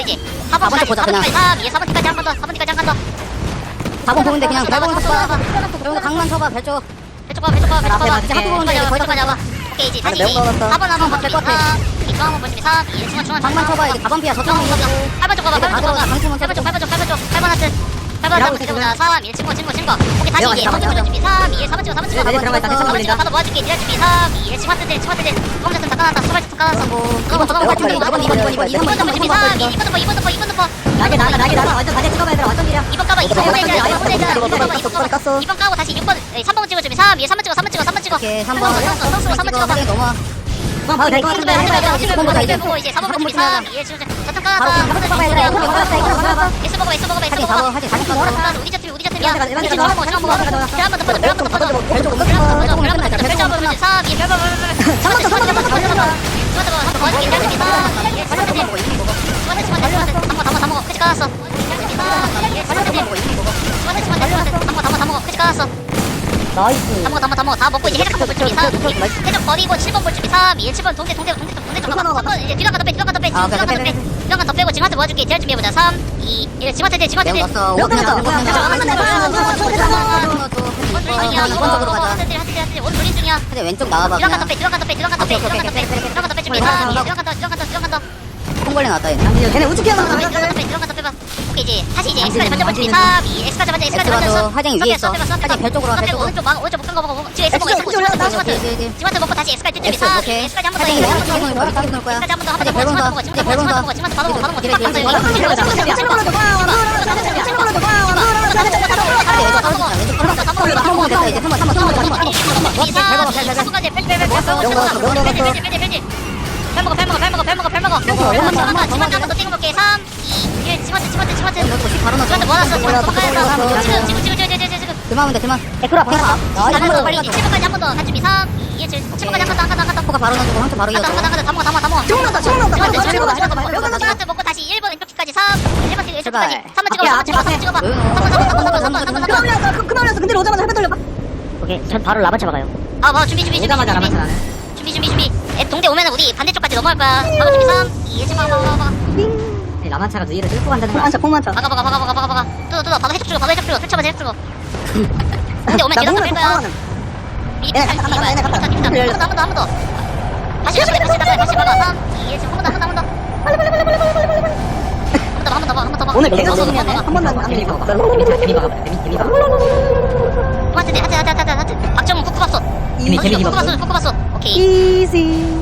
이제 4번 4번 쪽 보자, 그냥. 4번 4번 뒤까지 한 번 더 4번 뒤까지 한 번 더 4번 보는데 그냥 나봐, 쳐봐. 그리고 강만 쳐봐 별쪽 배쪽 봐 배쪽 봐 배쪽 앞에 봐 맞을게. 학부 보는데 거의 다 배쪽 봐 오케이 이제 다시 매운 이제 거 넣었어. 4번 한번 될것 버티면 같아. 3 2 중앙 한번 버티면 3 2 중앙 중앙 강만 쳐봐 이제 4번 피야 저쪽 8번 쪽 가봐 8번 쪽 방심은 8번 쪽 8번 쪽 8번 쪽 8번 하트 8번 일하고 하트 보자 3 1 친구 친구 친구 오케이 다시 이제 내려가, 4번 쪽으로 준비 3 2 1 4번 찍어 4번 찍어 내려 들어가 있다, 4번 찍어 걸린다. 가서 모아줄게 니가 준비 3 2 1 친구 하트 들 친구 하트 들 수범 자탄 다 깔았다 수발 자탄 깔았어 이번 더 이번 넘어 이번 이번 이번 이번 이번 이번 더 이번 준비 이번 3 2 이번 2번 더 2번 더 2번 더 나게 나가 나게 나가 완전 나게 찍어봐 얘들아 완전 일이야 이번 까봐 이번 이번 까봐 깠어, 이번 이번 까봐 깠어, 이번 이번 까봐. 이번 까고 다시 6번 3번 찍어주면 3 2 3번 찍어 3번 찍어 3번 찍어 오케이 3번 선수로 3번 찍어봐 하게 넘어 그만 봐도 될것 같은데 해봐 이제 4번 보자 이제 보고 이제 4번 준비 3 2 1 지금 자탄 바로 바로 쳐봐 얘들아 이거 먹었다 이거 먹었다 S 먹어봐 S 먹어봐 S 먹어봐 잡아 하긴 다시 먹었다 우리 자팀 우리 자 팀이 이만한 먹어 가자, 먹어 이만한 가자. 별 한번 더 퍼져 별 한번 더 퍼져 별쪽 별 한번 더 퍼져 별 한번 더 끝났다, 퍼져 별 한번 더 퍼져 3 2 별별 잠깐만, 잠깐만, 잠깐만, 잠깐만. 저한테 봐 한번 도와줄게 잘 준비 3 2 1 저한테 돼 저한테 저한테 저한테 담어 담어 담어 끝이 깔았어 잘 준비 3 2 1 저한테 돼 저한테 저한테 저한테 담어 담어 담어 끝이 깔았어 나이스 담어 담어 담어 다 먹고 이제 해적 한번 볼 준비 3 2 해적 버리고 7번 볼 준비 3 2 1 7번 동대 동대 동대 동대 3번 이제 뒤로 가더 빼 뒤로 가더 빼 뒤로 아, 가더 빼. 뒤로 가더 빼고 지금한테 모아줄게 잘 준비해보자 3 2 1 지금한테 돼 지금한테 돼 매운 거원 넣었어 돌린 중이야 이번 쪽으로 가자 하트들 하트들 하트들 원 돌린 중이야 근데 왼쪽 나와봐 뒤로 가더 그냥 빼 뒤로 가더 빼 뒤로 가더 빼 뒤로 가더 빼 뒤로 가더 빼 준비 오케이, 3 2 오케이, 뒤로 가더 뒤로 가더 뒤로 가더 콩벌레 나왔다 얘 걔네 우측 피하는 뒤로 가더 빼 뒤로 가더 빼봐 이제 다시 이제 엑스까지 볼 준비 3 2 엑스까지 먼저 엑스까지 저 화장이 위에 있어. 화장이 별 쪽으로 와, 별 쪽으로. 오른쪽 막 오른쪽 묶은 거 보고 지금 엑스 먹어 엑스 먹어 엑스 오케이, 오케이. 지마트 먹고 다시 엑스까지 준비 엑스 3 오케이 엑스까지 한번 더 화장이 엑스까지 엑스 한번 더 먹어 엑스 먹을 거야 엑스까지 한번 더 화장이 한번 더 별봉사 지마트 화장이 먹어 별봉사 지마트 먹어 지마트 받아 먹어 받아 먹어 그래, 지마트 그래, 받아 그래, 먹어 그래, 그래, 그래, 그래, 그만 돼 그만 에크라 방사 포가 바로 넣고 한쪽 바로 이어서 먹고 다시 1번 왼쪽까지. 3 1번 뒤 제발. 왼쪽까지. 3번 찍어봐 앞에, 3번 앞에. 찍어봐. 응. 3번 3번 3번 3번 3번 3번 그만 올렸어 그만 올렸어 근데 오자마자 해변 돌려봐 오케이 전 바로 라바 잡아가요 아, 뭐 준비 준비 준비 준비 준비 준비 준비 에, 동대 오면은 우리 반대쪽까지 넘어갈 거야 바로 준비 3 2 1 막아 막아 막아 라마차가 누이를 뚫고 간다는 거야 폭만차 막아 막아 막아 막아 막아 막아 뜯어 뜯어 바로 해적 주고 바로 해적 주고 펼쳐봐 해적 주고 동대 오면 뒤로 뺄 거야 미 얘네 갔다, 갔다, 얘네 갔다. 한번 더 한 번 더 한 번 더 다시 다시 다시 다시 다시 막아 3 2 1 한번 더 한번 더 한번더 빨리 빨리 빨리 빨리 빨리 빨리 빨리 한번 더 한번 더 한번 더 오늘 개가 쏘 쏘는 한 번도 안 밀리고 데미 봐봐 데미 데미 봐봐 하트 하트 하트 하트 하트 박정훈 꾹 봤어 데미 데미 꾹 봐봐 봤어 꾹 봤어 오케이 이지